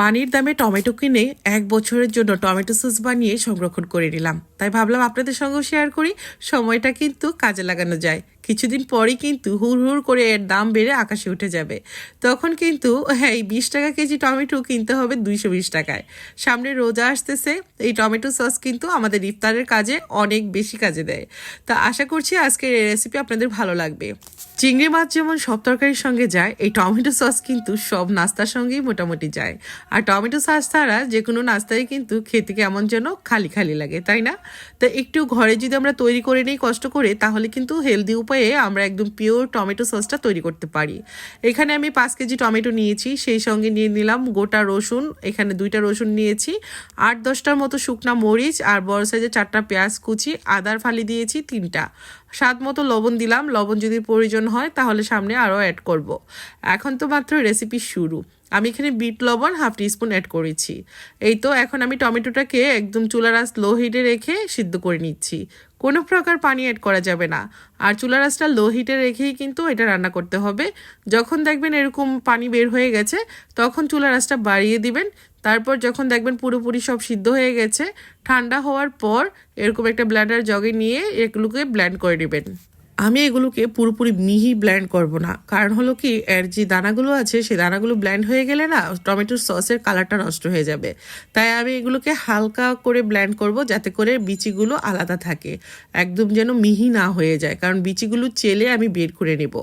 পানির দামে টমেটো কিনে এক বছরের জন্য টমেটো সস বানিয়ে সংরক্ষণ করে নিলাম। তাই ভাবলাম আপনাদের সঙ্গেও শেয়ার করি। সময়টা কিন্তু কাজে লাগানো যায়। কিছুদিন পরই কিন্তু হুড় হুড় করে এর দাম বেড়ে আকাশে উঠে যাবে। তখন কিন্তু হ্যাঁ এই বিশ টাকা কেজি টমেটো কিনতে হবে দুইশো বিশ টাকায়। সামনে রোজা আসতেছে, এই টমেটো সস কিন্তু আমাদের ইফতারের কাজে অনেক বেশি কাজে দেয়। তা আশা করছি আজকের এই রেসিপি আপনাদের ভালো লাগবে। চিংড়ি মাছ যেমন সব তরকারির সঙ্গে যায়, এই টমেটো সস কিন্তু সব নাস্তার সঙ্গেই মোটামুটি যায়। আর টমেটো সস ছাড়া যে কোনো নাস্তায় কিন্তু খেতে কেমন যেন খালি খালি লাগে, তাই না? তো একটু ঘরে যদি আমরা তৈরি করে নিই কষ্ট করে, তাহলে কিন্তু হেলদি উপায়ে আমরা একদম পিওর টমেটো সসটা তৈরি করতে পারি। এখানে আমি পাঁচ কেজি টমেটো নিয়েছি, সেই সঙ্গে নিয়ে নিলাম গোটা রসুন। এখানে দুইটা রসুন নিয়েছি, আট দশটার মতো শুকনা মরিচ আর বড় সাইজের চারটা পেঁয়াজ কুচি, আদার ফালি দিয়েছি তিনটা। স্বাদ মতো লবণ দিলাম, লবণ যদি প্রয়োজন হয় তাহলে সামনে আরও অ্যাড করব। এখন তো মাত্র রেসিপি শুরু। আমি এখানে বিট লবণ হাফ টিস্পুন অ্যাড করেছি। এই তো, এখন আমি টমেটোটাকে একদম চুলার আঁচ লো হিটে রেখে সিদ্ধ করে নিচ্ছি। কোনো প্রকার পানি অ্যাড করা যাবে না। আর চুলার আঁচটা লো হিটে রেখেই কিন্তু এটা রান্না করতে হবে। যখন দেখবেন এরকম পানি বের হয়ে গেছে, তখন চুলার আঁচটা বাড়িয়ে দিবেন। তারপর যখন দেখবেন পুরোপুরি সব সিদ্ধ হয়ে গেছে, ঠান্ডা হওয়ার পর এরকম একটা ব্ল্যান্ডার জগে নিয়ে এগুলোকে ব্ল্যান্ড করে নেবেন। আমি এগুলোকে পুরোপুরি মিহি ব্ল্যান্ড করব না। কারণ হলো কি, এর যে দানাগুলো আছে সেই দানাগুলো ব্ল্যান্ড হয়ে গেলে না টমেটোর সসের কালারটা নষ্ট হয়ে যাবে। তাই আমি এগুলোকে হালকা করে ব্ল্যান্ড করব যাতে করে বিচিগুলো আলাদা থাকে, একদম যেন মিহি না হয়ে যায়। কারণ বিচিগুলো চেলে আমি বের করে নেব।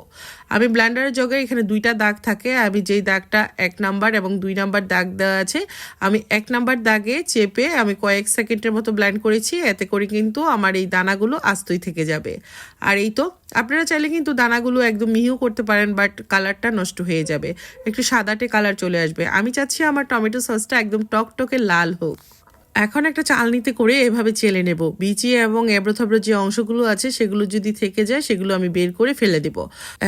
আমি ব্ল্যান্ডারের জগে এখানে দুইটা দাগ থাকে, আমি যেই দাগটা এক নাম্বার এবং দুই নাম্বার দাগ দেওয়া আছে, আমি এক নাম্বার দাগে চেপে আমি কয়েক সেকেন্ডের মতো ব্ল্যান্ড করেছি, এতে করে কিন্তু আমার এই দানাগুলো আস্তই থেকে যাবে। আর এই তো আপনারা চাইলে কিন্তু দানাগুলো একদম মিহিও করতে পারেন বাট কালারটা নষ্ট হয়ে যাবে। একটু সাদাটে কালার চলে আসবে। আমি চাচ্ছি আমার টমেটো সসটা একদম টকটকে লাল হোক। এখন একটা চালনিতে করে এভাবে চেলে নেব। বিচি এবং এবড়োথবড়ো যে অংশগুলো আছে, সেগুলো যদি থেকে যায়, সেগুলো আমি বের করে ফেলে দেব।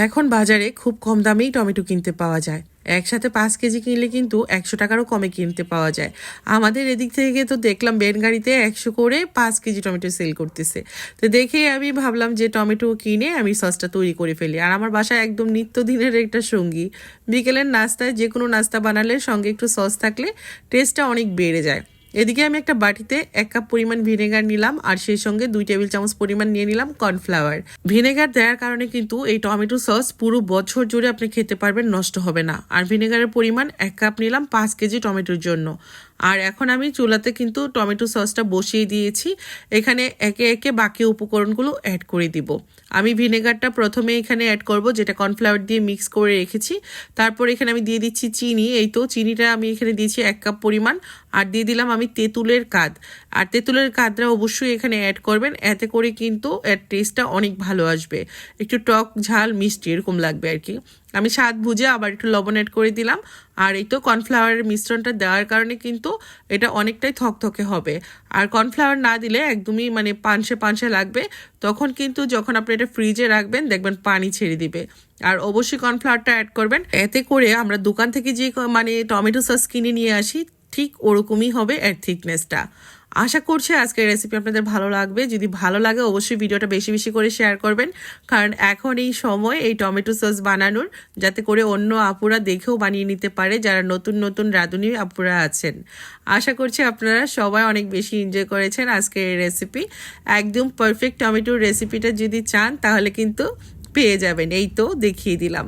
এখন বাজারে খুব কম দামেই টমেটো কিনতে পাওয়া যায়। একসাথে পাঁচ কেজি কিনলে কিন্তু একশো টাকারও কমে কিনতে পাওয়া যায়। আমাদের এদিক থেকে তো দেখলাম বেন গাড়িতে একশো করে পাঁচ কেজি টমেটো সেল করতেছে। তো দেখে আমি ভাবলাম যে টমেটো কিনে আমি সসটা তৈরি করে ফেলি। আর আমার বাসায় একদম নিত্যদিনের একটা সঙ্গী। বিকেলের নাস্তায় যে কোনো নাস্তা বানালে সঙ্গে একটু সস থাকলে টেস্টটা অনেক বেড়ে যায়। এদিকে আমি একটা বাটিতে এক কাপ পরিমাণ ভিনেগার নিলাম, আর সেই সঙ্গে দুই টেবিল চামচ পরিমাণ নিয়ে নিলাম কর্নফ্লাওয়ার। ভিনেগার দেওয়ার কারণে কিন্তু এই টমেটো সস পুরো বছর জুড়ে আপনি খেতে পারবেন, নষ্ট হবে না। আর ভিনেগারের পরিমাণ এক কাপ নিলাম পাঁচ কেজি টমেটোর জন্য। আর এখন আমি চুলাতে কিন্তু টমেটো সসটা বসিয়ে দিয়েছি। এখানে একে একে বাকি উপকরণগুলো অ্যাড করে দিব। আমি ভিনেগারটা প্রথমে এখানে অ্যাড করব, যেটা কর্নফ্লাওয়ার দিয়ে মিক্স করে রেখেছি। তারপর এখানে আমি দিয়ে দিচ্ছি চিনি। এই তো চিনিটা আমি এখানে দিয়েছি এক কাপ পরিমাণ। আর দিয়ে দিলাম আমি তেঁতুলের কাদ। আর তেঁতুলের কাদটা অবশ্যই এখানে অ্যাড করবেন। এতে করে কিন্তু এর টেস্টটা অনেক ভালো আসবে। একটু টক, ঝাল, মিষ্টি এরকম লাগবে আর কি। আমি স্বাদ বুঝে আবার একটু লবণ অ্যাড করে দিলাম। আর এই তো কর্নফ্লাওয়ারের মিশ্রণটা দেওয়ার কারণে কিন্তু এটা অনেকটাই থকথকে হবে। আর কর্নফ্লাওয়ার না দিলে একদমই মানে পানসে পানসে লাগবে। তখন কিন্তু যখন আপনি এটা ফ্রিজে রাখবেন, দেখবেন পানি ছেড়ে দিবে। আর অবশ্যই কর্নফ্লাওয়ারটা অ্যাড করবেন। এতে করে আমরা দোকান থেকে যে মানে টমেটো সস কিনে নিয়ে আসি, ঠিক ওরকমই হবে এর থিকনেসটা আশা করছি আজকের রেসিপি আপনাদের ভালো লাগবে। যদি ভালো লাগে, অবশ্যই ভিডিওটা বেশি বেশি করে শেয়ার করবেন। কারণ এখন এই সময় এই টমেটো সস বানানোর, যাতে করে অন্য আপুরা দেখেও বানিয়ে নিতে পারে, যারা নতুন নতুন রাঁধুনি আপুরা আছেন। আশা করছি আপনারা সবাই অনেক বেশি এনজয় করেছেন আজকের এই রেসিপি একদম পারফেক্ট টমেটোর রেসিপিটা যদি চান, তাহলে কিন্তু পেয়ে যাবেন, এই তো দেখিয়ে দিলাম।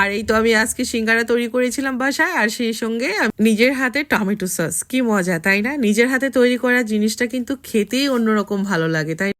আর এই তো আমি আজকে সিঙ্গারা তৈরি করেছিলাম বাসায়, আর সেই সঙ্গে নিজের হাতে টমেটো সস। কি মজা, তাই না? নিজের হাতে তৈরি করা জিনিসটা কিন্তু খেতেই অন্যরকম ভালো লাগে, তাই